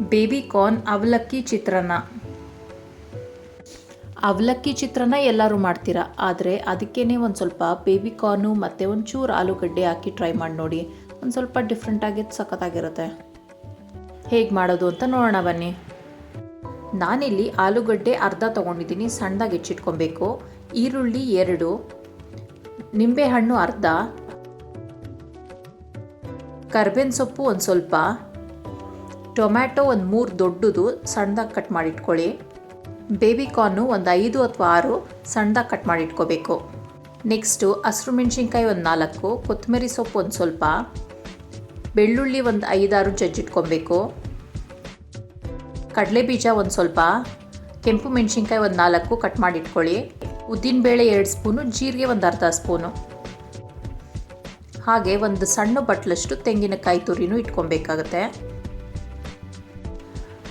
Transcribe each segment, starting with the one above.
Baby corn ಅವಲಕ್ಕಿ ಚಿತ್ರಾನ್ನ. ಅವಲಕ್ಕಿ ಚಿತ್ರಾನ್ನ ಎಲ್ಲರೂ ಮಾಡ್ತೀರಾ? ಆದರೆ ಅದಕ್ಕೇ ಒಂದು ಸ್ವಲ್ಪ ಬೇಬಿ ಕಾರ್ನು ಮತ್ತು ಒಂಚೂರು ಆಲೂಗಡ್ಡೆ ಹಾಕಿ ಟ್ರೈ ಮಾಡಿ ನೋಡಿ. ಒಂದು ಸ್ವಲ್ಪ ಡಿಫ್ರೆಂಟಾಗಿ ಸಖತ್ತಾಗಿರುತ್ತೆ. ಹೇಗೆ ಮಾಡೋದು ಅಂತ ನೋಡೋಣ ಬನ್ನಿ. ನಾನಿಲ್ಲಿ ಆಲೂಗಡ್ಡೆ ಅರ್ಧ ತೊಗೊಂಡಿದ್ದೀನಿ, ಸಣ್ಣದಾಗಿ ಹೆಚ್ಚಿಟ್ಕೊಬೇಕು. ಈರುಳ್ಳಿ ಎರಡು, ನಿಂಬೆಹಣ್ಣು ಅರ್ಧ, ಕರ್ಬೇವಿನ ಸೊಪ್ಪು ಒಂದು ಸ್ವಲ್ಪ. ಟೊಮ್ಯಾಟೊ ಒಂದು ಮೂರು ದೊಡ್ಡದು ಸಣ್ಣದಾಗಿ ಕಟ್ ಮಾಡಿ ಇಟ್ಕೊಳ್ಳಿ ಬೇಬಿ ಕಾರ್ನು ಒಂದು ಐದು ಅಥವಾ ಆರು ಸಣ್ಣದಾಗಿ ಕಟ್ ಮಾಡಿ ಇಟ್ಕೋಬೇಕು ನೆಕ್ಸ್ಟು ಹಸಿರು ಮೆಣಸಿನ್ಕಾಯಿ ಒಂದು ನಾಲ್ಕು, ಕೊತ್ತಂಬರಿ ಸೊಪ್ಪು ಒಂದು ಸ್ವಲ್ಪ, ಬೆಳ್ಳುಳ್ಳಿ ಒಂದು ಐದಾರು ಜಜ್ಜಿಟ್ಕೊಬೇಕು ಕಡಲೆ ಬೀಜ ಒಂದು ಸ್ವಲ್ಪ, ಕೆಂಪು ಮೆಣಸಿನ್ಕಾಯಿ ಒಂದು ನಾಲ್ಕು ಕಟ್ ಮಾಡಿಟ್ಕೊಳ್ಳಿ. ಉದ್ದಿನಬೇಳೆ ಎರಡು ಸ್ಪೂನು, ಜೀರಿಗೆ ಒಂದು ಅರ್ಧ ಸ್ಪೂನು. ಹಾಗೆ ಒಂದು ಸಣ್ಣ ಬಟ್ಲಷ್ಟು ತೆಂಗಿನಕಾಯಿ ತುರಿನೂ ಇಟ್ಕೊಬೇಕಾಗತ್ತೆ.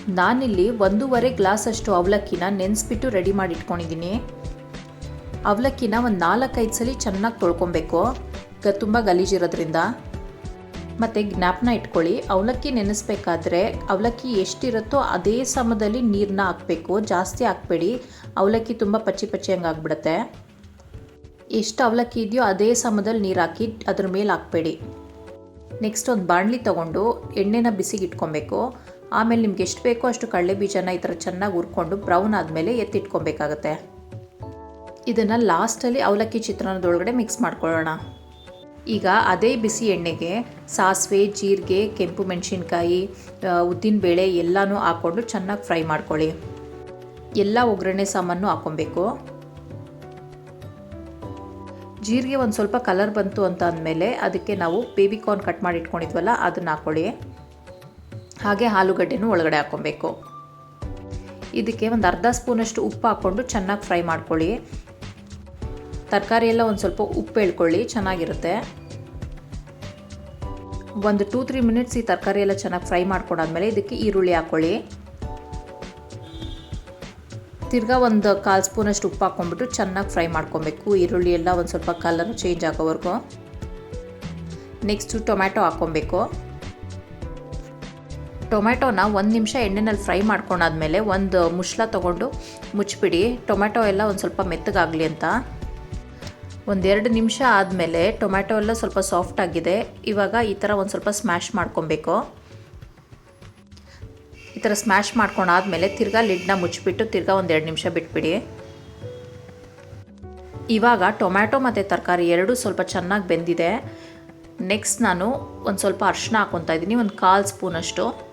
ನಾನಿಲ್ಲಿ ಒಂದೂವರೆ ಗ್ಲಾಸಷ್ಟು ಅವಲಕ್ಕಿನ ನೆನೆಸ್ಬಿಟ್ಟು ರೆಡಿ ಮಾಡಿ ಇಟ್ಕೊಂಡಿದ್ದೀನಿ ಅವಲಕ್ಕಿನ ಒಂದು ನಾಲ್ಕೈದು ಸಲ ಚೆನ್ನಾಗಿ ತೊಳ್ಕೊಬೇಕು. ಗ ತುಂಬ ಗಲೀಜಿರೋದ್ರಿಂದ. ಮತ್ತು ಜ್ಞಾಪನ ಇಟ್ಕೊಳ್ಳಿ. ಅವಲಕ್ಕಿ ನೆನೆಸ್ಬೇಕಾದ್ರೆ ಅವಲಕ್ಕಿ ಎಷ್ಟಿರುತ್ತೋ ಅದೇ ಸಮದಲ್ಲಿ ನೀರನ್ನ ಹಾಕಬೇಕು. ಜಾಸ್ತಿ ಹಾಕಬೇಡಿ. ಅವಲಕ್ಕಿ ತುಂಬ ಪಚ್ಚಿ ಪಚ್ಚಿ ಹಂಗೆ ಆಗ್ಬಿಡುತ್ತೆ. ಎಷ್ಟು ಅವಲಕ್ಕಿ ಇದೆಯೋ ಅದೇ ಸಮದಲ್ಲಿ ನೀರು ಹಾಕಿ ಅದ್ರ ಮೇಲೆ ಹಾಕಬೇಡಿ. ನೆಕ್ಸ್ಟ್ ಒಂದು ಬಾಣಲಿ ತೊಗೊಂಡು ಎಣ್ಣೆನ ಬಿಸಿಗೆ ಇಟ್ಕೊಬೇಕು ಆಮೇಲೆ ನಿಮ್ಗೆ ಎಷ್ಟು ಬೇಕೋ ಅಷ್ಟು ಕಡಲೆ ಬೀಜನ ಈ ಥರ ಚೆನ್ನಾಗಿ ಹುರ್ಕೊಂಡು ಬ್ರೌನ್ ಆದಮೇಲೆ ಎತ್ತಿಟ್ಕೊಬೇಕಾಗತ್ತೆ. ಇದನ್ನು ಲಾಸ್ಟಲ್ಲಿ ಅವಲಕ್ಕಿ ಚಿತ್ರಾನ್ನದೊಳಗಡೆ ಮಿಕ್ಸ್ ಮಾಡ್ಕೊಳ್ಳೋಣ. ಈಗ ಅದೇ ಬಿಸಿ ಎಣ್ಣೆಗೆ ಸಾಸಿವೆ, ಜೀರಿಗೆ, ಕೆಂಪು ಮೆಣಸಿನ್ಕಾಯಿ ಉದ್ದಿನಬೇಳೆ ಎಲ್ಲನೂ ಹಾಕ್ಕೊಂಡು ಚೆನ್ನಾಗಿ ಫ್ರೈ ಮಾಡ್ಕೊಳ್ಳಿ. ಎಲ್ಲ ಒಗ್ಗರಣೆ ಸಾಮಾನು ಹಾಕ್ಕೊಬೇಕು. ಜೀರಿಗೆ ಒಂದು ಸ್ವಲ್ಪ ಕಲರ್ ಬಂತು ಅಂತ ಅಂದಮೇಲೆ ಅದಕ್ಕೆ ನಾವು ಬೇಬಿ ಕಾರ್ನ್ ಕಟ್ ಮಾಡಿ ಇಟ್ಕೊಂಡಿದ್ವಲ್ಲ, ಅದನ್ನು ಹಾಕ್ಕೊಳ್ಳಿ. ಹಾಗೆ ಆಲೂಗಡ್ಡೆನೂ ಒಳಗಡೆ ಹಾಕ್ಕೊಬೇಕು ಇದಕ್ಕೆ ಒಂದು ಅರ್ಧ ಸ್ಪೂನಷ್ಟು ಉಪ್ಪು ಹಾಕ್ಕೊಂಡು ಚೆನ್ನಾಗಿ ಫ್ರೈ ಮಾಡ್ಕೊಳ್ಳಿ. ತರಕಾರಿ ಎಲ್ಲ ಒಂದು ಸ್ವಲ್ಪ ಉಪ್ಪು ಹೇಳ್ಕೊಳ್ಳಿ, ಚೆನ್ನಾಗಿರುತ್ತೆ. ಒಂದು ಟೂ ತ್ರೀ ಮಿನಿಟ್ಸ್ ಈ ತರಕಾರಿ ಎಲ್ಲ ಚೆನ್ನಾಗಿ ಫ್ರೈ ಮಾಡ್ಕೊಂಡಾದ್ಮೇಲೆ ಇದಕ್ಕೆ ಈರುಳ್ಳಿ ಹಾಕ್ಕೊಳ್ಳಿ. ತಿರ್ಗಾ ಒಂದು ಕಾಲು ಸ್ಪೂನಷ್ಟು ಉಪ್ಪು ಹಾಕ್ಕೊಂಡ್ಬಿಟ್ಟು ಚೆನ್ನಾಗಿ ಫ್ರೈ ಮಾಡ್ಕೊಬೇಕು. ಈರುಳ್ಳಿ ಎಲ್ಲ ಒಂದು ಸ್ವಲ್ಪ ಕಲರ್ ಚೇಂಜ್ ಆಗೋವರೆಗೂ. ನೆಕ್ಸ್ಟು ಟೊಮ್ಯಾಟೊ ಹಾಕ್ಕೊಬೇಕು. ಟೊಮ್ಯಾಟೊನ ಒಂದು ನಿಮಿಷ ಎಣ್ಣೆನಲ್ಲಿ ಫ್ರೈ ಮಾಡ್ಕೊಂಡಾದ್ಮೇಲೆ ಒಂದು ಮುಷ್ಲ ತೊಗೊಂಡು ಮುಚ್ಚಿಬಿಡಿ. ಟೊಮೆಟೊ ಎಲ್ಲ ಒಂದು ಸ್ವಲ್ಪ ಮೆತ್ತಗಾಗಲಿ ಅಂತ. ಒಂದೆರಡು ನಿಮಿಷ ಆದಮೇಲೆ ಟೊಮ್ಯಾಟೊ ಎಲ್ಲ ಸ್ವಲ್ಪ ಸಾಫ್ಟ್ ಆಗಿದೆ. ಇವಾಗ ಈ ಥರ ಒಂದು ಸ್ವಲ್ಪ ಸ್ಮ್ಯಾಶ್ ಮಾಡ್ಕೊಬೇಕು. ಈ ಥರ ಸ್ಮ್ಯಾಶ್ ಮಾಡ್ಕೊಂಡಾದ್ಮೇಲೆ ತಿರ್ಗಾ ಲಿಡ್ನ ಮುಚ್ಚಿಬಿಟ್ಟು ತಿರ್ಗಾ ಒಂದು ಎರಡು ನಿಮಿಷ ಬಿಟ್ಬಿಡಿ. ಇವಾಗ ಟೊಮ್ಯಾಟೊ ಮತ್ತು ತರಕಾರಿ ಎರಡೂ ಸ್ವಲ್ಪ ಚೆನ್ನಾಗಿ ಬೆಂದಿದೆ. ನೆಕ್ಸ್ಟ್ ನಾನು ಒಂದು ಸ್ವಲ್ಪ ಅರ್ಶಿನ ಹಾಕ್ಕೊತಾ ಇದ್ದೀನಿ. ಒಂದು ಕಾಲು ಸ್ಪೂನಷ್ಟು.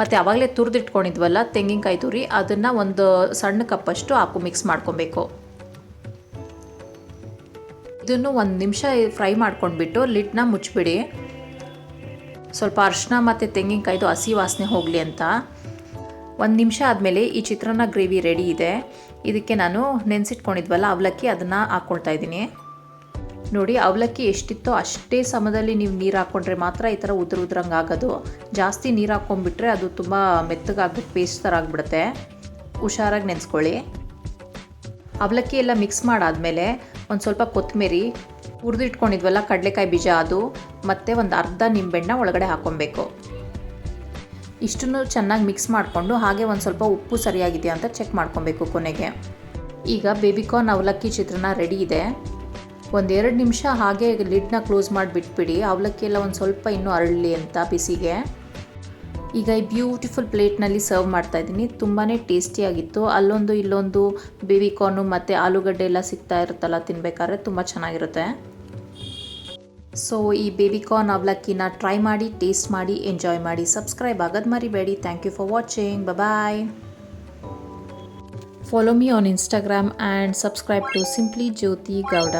ಮತ್ತು ಆವಾಗಲೇ ತುರಿದಿಟ್ಕೊಂಡಿದ್ವಲ್ಲ, ತೆಂಗಿನಕಾಯಿ ತುರಿ, ಅದನ್ನು ಒಂದು ಸಣ್ಣ ಕಪ್ಪಷ್ಟು ಹಾಕು ಮಿಕ್ಸ್ ಮಾಡ್ಕೊಬೇಕು. ಇದನ್ನು ಒಂದು ನಿಮಿಷ ಫ್ರೈ ಮಾಡ್ಕೊಂಡ್ಬಿಟ್ಟು ಲಿಟ್ನ ಮುಚ್ಚಿಬಿಡಿ. ಸ್ವಲ್ಪ ಅರ್ಶಿನ ಮತ್ತು ತೆಂಗಿನಕಾಯ್ದು ಹಸಿ ವಾಸನೆ ಹೋಗಲಿ ಅಂತ. ಒಂದು ನಿಮಿಷ ಆದಮೇಲೆ ಈ ಚಿತ್ರಾನ್ನ ಗ್ರೇವಿ ರೆಡಿ ಇದೆ. ಇದಕ್ಕೆ ನಾನು ನೆನೆಸಿಟ್ಕೊಂಡಿದ್ವಲ್ಲ ಅವಲಕ್ಕಿ, ಅದನ್ನು ಹಾಕ್ಕೊಳ್ತಾ ಇದ್ದೀನಿ. ನೋಡಿ, ಅವಲಕ್ಕಿ ಎಷ್ಟಿತ್ತೋ ಅಷ್ಟೇ ಸಮದಲ್ಲಿ ನೀವು ನೀರು ಹಾಕ್ಕೊಂಡ್ರೆ ಮಾತ್ರ ಈ ಥರ ಉದುರು ಉದ್ರಂಗೆ ಆಗೋದು. ಜಾಸ್ತಿ ನೀರು ಹಾಕ್ಕೊಂಡ್ಬಿಟ್ರೆ ಅದು ತುಂಬ ಮೆತ್ತಗಾಗ್ಬಿಟ್ಟು ಪೇಸ್ಟ್ ಥರ ಆಗಿಬಿಡುತ್ತೆ. ಹುಷಾರಾಗಿ ನೆನೆಸ್ಕೊಳ್ಳಿ. ಅವಲಕ್ಕಿ ಎಲ್ಲ ಮಿಕ್ಸ್ ಮಾಡಾದಮೇಲೆ ಒಂದು ಸ್ವಲ್ಪ ಕೊತ್ತಂಬರಿ ಹುರಿದಿಟ್ಕೊಂಡಿದ್ವಲ್ಲ, ಕಡಲೆಕಾಯಿ ಬೀಜ ಅದು, ಮತ್ತು ಒಂದು ಅರ್ಧ ನಿಂಬೆಣ್ಣ ಒಳಗಡೆ ಹಾಕ್ಕೊಬೇಕು ಇಷ್ಟನ್ನು ಚೆನ್ನಾಗಿ ಮಿಕ್ಸ್ ಮಾಡಿಕೊಂಡು ಹಾಗೆ ಒಂದು ಸ್ವಲ್ಪ ಉಪ್ಪು ಸರಿಯಾಗಿದೆಯಾ ಅಂತ ಚೆಕ್ ಮಾಡ್ಕೊಬೇಕು ಕೊನೆಗೆ. ಈಗ ಬೇಬಿಕಾರ್ನ್ ಅವಲಕ್ಕಿ ಚಿತ್ರಾನ್ನ ರೆಡಿ ಇದೆ. ಒಂದೆರಡು ನಿಮಿಷ ಹಾಗೆ ಲಿಡ್ನ ಕ್ಲೋಸ್ ಮಾಡಿ ಬಿಟ್ಬಿಡಿ ಅವಲಕ್ಕಿ ಎಲ್ಲ ಒಂದು ಸ್ವಲ್ಪ ಇನ್ನೂ ಅರಳಲಿ ಅಂತ ಬಿಸಿಗೆ. ಈಗ ಈ ಬ್ಯೂಟಿಫುಲ್ ಪ್ಲೇಟ್ನಲ್ಲಿ ಸರ್ವ್ ಮಾಡ್ತಾ ಇದ್ದೀನಿ. ತುಂಬಾ ಟೇಸ್ಟಿಯಾಗಿತ್ತು. ಅಲ್ಲೊಂದು ಇಲ್ಲೊಂದು ಬೇಬಿ ಕಾರ್ನು ಮತ್ತು ಆಲೂಗಡ್ಡೆ ಎಲ್ಲ ಸಿಗ್ತಾ ಇರುತ್ತಲ್ಲ, ತಿನ್ಬೇಕಾದ್ರೆ ತುಂಬ ಚೆನ್ನಾಗಿರುತ್ತೆ. ಸೊ ಈ ಬೇಬಿ ಕಾರ್ನ್ ಅವಲಕ್ಕಿನ ಟ್ರೈ ಮಾಡಿ, ಟೇಸ್ಟ್ ಮಾಡಿ, ಎಂಜಾಯ್ ಮಾಡಿ, ಸಬ್ಸ್ಕ್ರೈಬ್ ಆಗೋದು ಮರಿಬೇಡಿ. Thank you for watching bye follow me on Instagram and subscribe to simply Jyothi Gowda